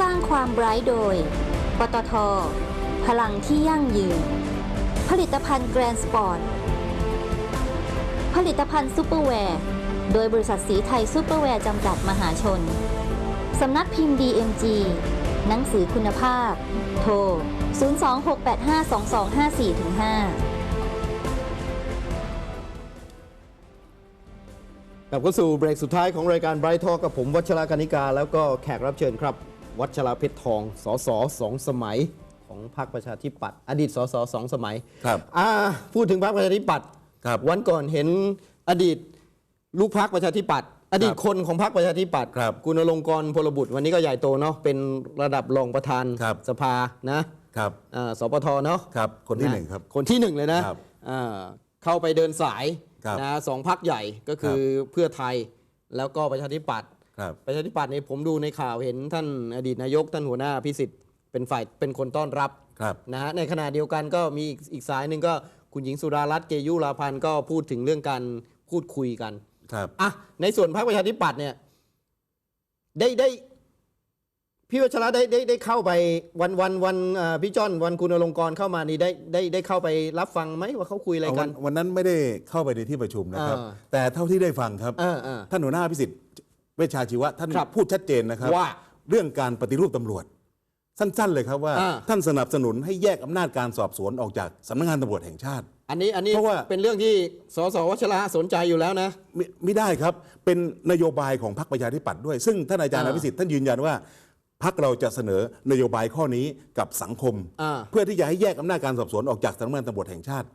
สร้างความไบรท์โดย ปตท พลังที่ยั่งยืน ผลิตภัณฑ์แกรนสปอร์ต ผลิตภัณฑ์ซูเปอร์แวร์ โดยบริษัทสีไทยซูเปอร์แวร์จำกัดมหาชน สำนักพิมพ์ DMG หนังสือคุณภาพ โทร 026852254-5กลับเข้าสู่เบรกสุดท้ายของรายการไบรท์ทอกับผมวัชรากานิกา แล้วก็แขกรับเชิญครับ วัชราเพชรทอง สสสองสมัยของพรรคประชาธิปัตย์อดีตสสสองสมัยครับอ่าพูดถึงพรรคประชาธิปัตย์ครับวันก่อนเห็นอดีตลูกพรรคประชาธิปัตย์อดีตครับคนของพรรคประชาธิปัตย์ครับคุณอลงกรณ์พลบุตรวันนี้ก็ใหญ่โตเนาะเป็นระดับรองประธานครับสภานะครับอ่าสปทเนาะครับคนที่ะหนึ่งครับคนที่หนึ่งเลยนะครับ อ่าเข้าไปเดินสายครับนะสองพักใหญ่ก็คือเพื่อไทยแล้วก็ประชาธิปัตย์ครับ ประชาธิปัตย์นี่ผมดูในข่าวเห็นท่านอดีตนายกท่านหัวหน้าพิสิทธิ์เป็นฝ่ายเป็นคนต้อนรับครับนะฮะในขณะเดียวกันก็มีอีกอีกสายหนึ่งก็คุณหญิงสุดารัตน์เกยุราพันธ์ก็พูดถึงเรื่องการพูดคุยกันครับอะในส่วนพรรคประชาธิปัตย์เนี่ยได้ได้พี่วัชระได้ได้ได้เข้าไปวันวันวันเอ่อพี่จ้อนวันคุณอลงกรณ์เข้ามานี่ได้ได้ได้เข้าไปรับฟังไหมว่าเขาคุยอะไรเอากัวันนวันนั้นไม่ได้เข้าไปในที่ประชุมนะครับอ่าแต่เท่าที่ได้ฟังครับเออเออท่านหัวหน้าพิสิทธิ์ เวชชาชีวะท่านครับพูดชัดเจนนะครับว่าเรื่องการปฏิรูปตำรวจ สั้น ๆ เลยครับว่าอ่า ท่านสนับสนุนให้แยกอำนาจการสอบสวนออกจากสำนักงานตำรวจแห่งชาติ อันนี้อันนี้เพราะว่าเป็นเรื่องที่สสวัชระสนใจอยู่แล้วนะไม่ไม่ได้ครับเป็นนโยบายของพรรคประชาธิปัตย์ด้วย ซึ่งท่านอาจารย์อ่าอภิสิทธิ์ท่านยืนยันว่าพรรคเราจะเสนอนโยบายข้อนี้กับสังคมอ่าเพื่อที่จะให้แยกอำนาจการสอบสวนออกจากสำนักงานตำรวจแห่งชาติ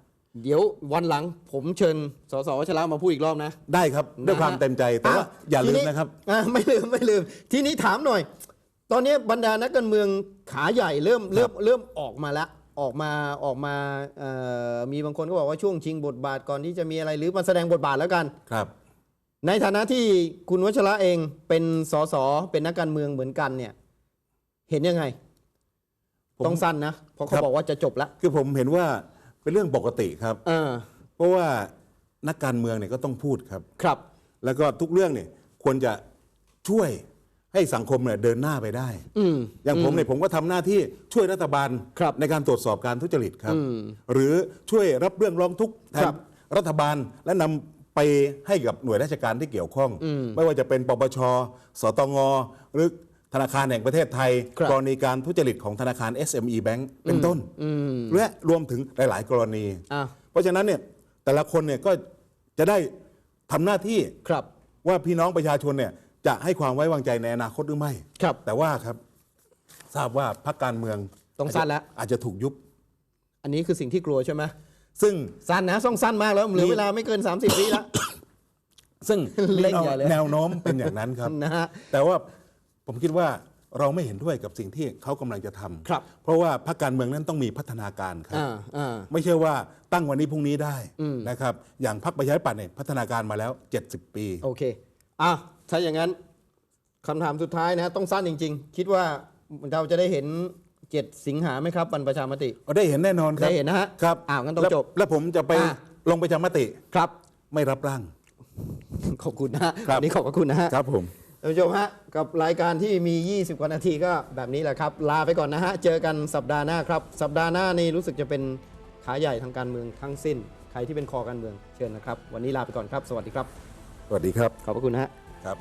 เดี๋ยววันหลังผมเชิญสสวัชระมาพูดอีกรอบนะ ได้ครับ ด้วยความเต็มใจแต่ว่าอย่าลืมนะครับอะไม่ลืมไม่ลืม ทีนี้ถามหน่อย ตอนนี้บรรดานักการเมืองขาใหญ่เริ่มเริ่มเริ่มออกมาแล้วออกมาออกมาเอ่อมีบางคนก็บอกว่าช่วงชิงบทบาทก่อนที่จะมีอะไรหรือมาแสดงบทบาทแล้วกันครับ ในฐานะที่คุณวัชระเองเป็นสสเป็นนักการเมืองเหมือนกันเนี่ย เห็นยังไงผมต้องสั้นนะเพราะเขาครับบอกว่าจะจบแล้วคือผมเห็นว่า เป็นเรื่องปกติครับ เออเพราะว่านักการเมืองเนี่ยก็ต้องพูดครับ ครับ แล้วก็ทุกเรื่องเนี่ยควรจะช่วยให้สังคมเนี่ยเดินหน้าไปได้ อืม อย่างผมเนี่ยผมก็ทำหน้าที่ช่วยรัฐบาลครับในการตรวจสอบการทุจริตครับอืมหรือช่วยรับเรื่องร้องทุกข์แทครันบรัฐบาลและนำไปให้กับหน่วยราชการที่เกี่ยวข้อง ไม่ว่าจะเป็นปปช สตงหรือ ธนาคารแห่งประเทศไทยครับกรณีการทุจริตของธนาคาร SME Bank เป็นต้นและรวมถึงหลาย ๆ กรณีอะเพราะฉะนั้นเนี่ยแต่ละคนเนี่ยก็จะได้ทำหน้าที่ครับ ว่าพี่น้องประชาชนเนี่ยจะให้ความไว้วางใจในอนาคตหรือไม่ครับ แต่ว่าครับทราบว่าพรรคการเมืองต้องสั้นแล้วอาจจะถูกยุบ อันนี้คือสิ่งที่กลัวใช่ไหมซึ่งสั้นนะต้องสั้นมากแล้วเหลือเวลาไม่เกิน 30วิแล้วซึ่งเล่นใหญ่เลยแนวโน้มเป็นอย่างนั้นครับนะฮะแต่ว่า ผมคิดว่าเราไม่เห็นด้วยกับสิ่งที่เขากำลังจะทำครับ เพราะว่าพรรคการเมืองนั้นต้องมีพัฒนาการครับอ่าอ่าไม่ใช่ว่าตั้งวันนี้พรุ่งนี้ได้นะครับ อย่างพรรคประชาธิปัตย์เนี่ยพัฒนาการมาแล้ว 70 ปี โอเคอะถ้าอย่างนั้นคำถามสุดท้ายนะต้องสั้นจริง ๆ คิดว่าเราจะได้เห็น7สิงหาไหมครับวันประชามติได้เห็นแน่นอนครับได้เห็นนะฮะครับอ้าวงั้นต้องแล้วจบ แล้วผมจะไปอะลงประชามติครับ ไม่รับร่างขอบคุณนะฮะครับวันนี้ขอบพระคุณนะฮะครับผม ท่านผู้ชมฮะ กับรายการที่มี 20 กว่านาทีก็แบบนี้แหละครับ ลาไปก่อนนะฮะ เจอกันสัปดาห์หน้าครับ สัปดาห์หน้านี่รู้สึกจะเป็นขาใหญ่ทางการเมืองทั้งสิ้น ใครที่เป็นคอการเมืองเชิญนะครับ วันนี้ลาไปก่อนครับ สวัสดีครับ สวัสดีครับ ขอบพระคุณนะฮะ ครับ